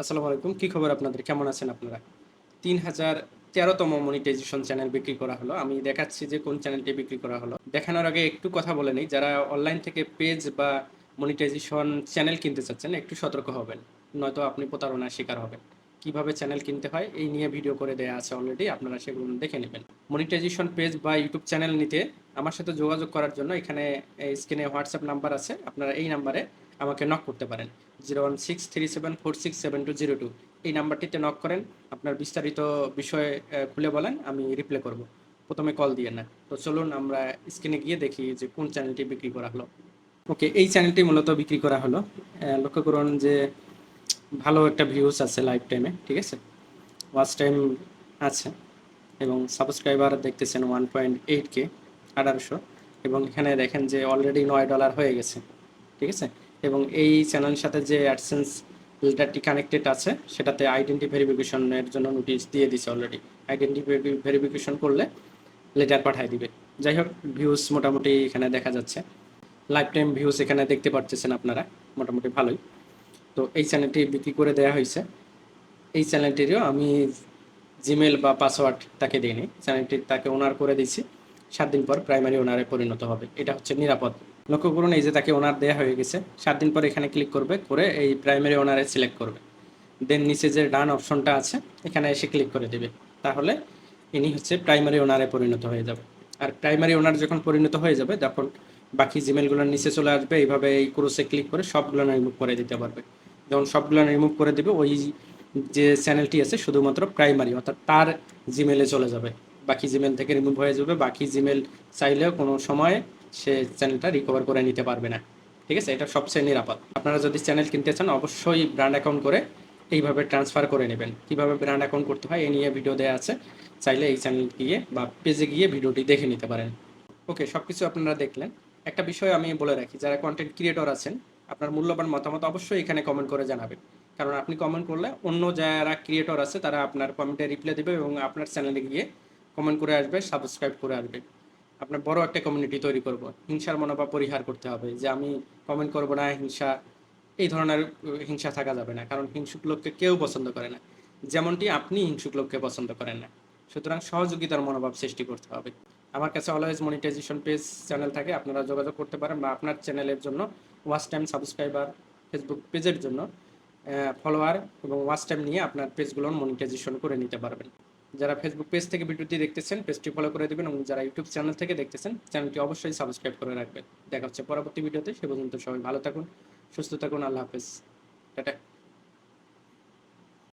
আসসালামু আলাইকুম। কি খবর আপনাদের? কেমন আছেন আপনারা? তিন হাজার তেরোতম মনিটাইজেশন চ্যানেল বিক্রি করা হলো। আমি দেখাচ্ছি যে কোন চ্যানেলটি বিক্রি করা হলো। দেখানোর আগে একটু কথা বলে নিই। যারা অনলাইন থেকে পেজ বা মনিটাইজেশন চ্যানেল কিনতে চাচ্ছেন, একটু সতর্ক হবেন। নয়তো আপনি প্রতারণার শিকার হবেন। কীভাবে চ্যানেল কিনতে হয়, এই নিয়ে ভিডিও করে দেওয়া আছে অলরেডি আপনারা সেগুলো দেখে নেবেন। মনিটাইজেশন পেজ বা ইউটিউব চ্যানেল নিতে আমার সাথে যোগাযোগ করার জন্য এখানে স্ক্রিনে হোয়াটসঅ্যাপ নাম্বার আছে। আপনারা এই নাম্বারে আমাকে নক করতে পারেন। Zero one six three seven four six seven two zero two এই নাম্বারটিতে নক করেন, আপনার বিস্তারিত বিষয়ে খুলে বলেন, আমি রিপ্লাই করব। প্রথমে কল দিয়ে না তো চলুন আমরা স্ক্রিনে গিয়ে দেখি যে কোন চ্যানেলটি বিক্রি করা হলো। ওকে, এই চ্যানেলটি মূলত বিক্রি করা হলো। লক্ষ্য করুন যে ভালো একটা ভিউজ আছে লাইফ টাইমে ঠিক আছে? ওয়াচ টাইম আছে এবং সাবস্ক্রাইবার দেখতেছেন ওয়ান পয়েন্ট এইট কে আঠারোশো। এবং এখানে দেখেন যে অলরেডি নয় ডলার হয়ে গেছে, ঠিক আছে? এবং এই চ্যানেলের সাথে যে অ্যাডসেন্স লেটারটি কানেক্টেড আছে, সেটাতে আইডেন্টি ভেরিফিকেশনের জন্য নোটিশ দিয়ে দিছে অলরেডি আইডেন্টি ভেরিফিকেশন করলে লেটার পাঠিয়ে দিবে। যাই হোক ভিউজ মোটামুটি এখানে দেখা যাচ্ছে। লাইফ টাইম ভিউজ এখানে দেখতে পাচ্ছেন আপনারা, মোটামুটি ভালোই। তো এই চ্যানেলটি বিক্রি করে দেওয়া হয়েছে। এই চ্যানেলটিরও আমি জিমেল বা পাসওয়ার্ড তাকে দিইনি। চ্যানেলটি তাকে ওনার করে দিয়েছি। সাত দিন পর প্রাইমারি ওনারে পরিণত হবে। এটা হচ্ছে নিরাপদ। লক্ষ্য করুন, এই যে তাকে ওনার দেওয়া হয়ে গেছে। সাত দিন পর এখানে ক্লিক করবে, করে এই প্রাইমারি ওনারে সিলেক্ট করবে। দেন নিচে যে ডান অপশনটা আছে, এখানে এসে ক্লিক করে দেবে। তাহলে ইনি হচ্ছে প্রাইমারি ওনারে পরিণত হয়ে যাবে। আর প্রাইমারি ওনার যখন পরিণত হয়ে যাবে, তখন বাকি জিমেলগুলোর নিচে চলে আসবে। এইভাবে এই ক্রোসে ক্লিক করে সবগুলো রিমুভ করে দিতে পারবে। যখন সবগুলো রিমুভ করে দেবে, ওই যে চ্যানেলটি আছে, শুধুমাত্র প্রাইমারি অর্থাৎ তার জিমেলে চলে যাবে। বাকি জিমেল থেকে রিমুভ হয়ে যাবে। বাকি জিমেল চাইলেও কোনো সময় সে চ্যানেলটা রিকভার করে নিতে পারবে না। ঠিক আছে? এটা সবচেয়ে নিরাপদ। আপনারা যদি চ্যানেল কিনতে চান, অবশ্যই ব্র্যান্ড অ্যাকাউন্ট করে এইভাবে ট্রান্সফার করে নেবেন। কীভাবে ব্র্যান্ড অ্যাকাউন্ট করতে হয়, এই নিয়ে ভিডিও দেওয়া আছে। চাইলে এই চ্যানেল গিয়ে বা পেজে গিয়ে ভিডিওটি দেখে নিতে পারেন। ওকে সব কিছু আপনারা দেখলেন। একটা বিষয় আমি বলে রাখি, যারা কন্টেন্ট ক্রিয়েটর আছেন, আপনার মূল্যবান মতামত অবশ্যই এখানে কমেন্ট করে জানাবেন। কারণ আপনি কমেন্ট করলে অন্য যারা ক্রিয়েটর আছে, তারা আপনার কমেন্টে রিপ্লাই দেবে এবং আপনার চ্যানেলে গিয়ে কমেন্ট করে আসবে সাবস্ক্রাইব করে আসবে। আপনার বড় একটা কমিউনিটি তৈরি করব। হিংসার মনোভাব পরিহার করতে হবে যে আমি কমেন্ট করব না, হিংসা, এই ধরনের হিংসা থাকা যাবে না। কারণ হিংসুক লোককে কেউ পছন্দ করে না। যেমনটি আপনি হিংসুক লোককে পছন্দ করেন না। সুতরাং সহযোগিতার মনোভাব সৃষ্টি করতে হবে। আমার কাছে অলওয়েজ মনিটাইজেশন পেজ চ্যানেল থাকে, আপনারা যোগাযোগ করতে পারেন বা আপনার চ্যানেলের জন্য ওয়াচ টাইম সাবস্ক্রাইবার ফেসবুক পেজের জন্য ফলোয়ার এবং ওয়াচ টাইম নিয়ে আপনার পেজগুলোর মনিটাইজেশন করে নিতে পারবেন। যারা ফেসবুক পেজ থেকে ভিডিওটি দেখতেছেন পেজটি ফলো করে দেবেন এবং যারা ইউটিউব চ্যানেল থেকে দেখতেছেন চ্যানেলটি অবশ্যই সাবস্ক্রাইব করে রাখবেন। দেখা হচ্ছে পরবর্তী ভিডিওতে, সে পর্যন্ত সবাই ভালো থাকুন, সুস্থ থাকুন, আল্লাহ হাফেজ। টাটা।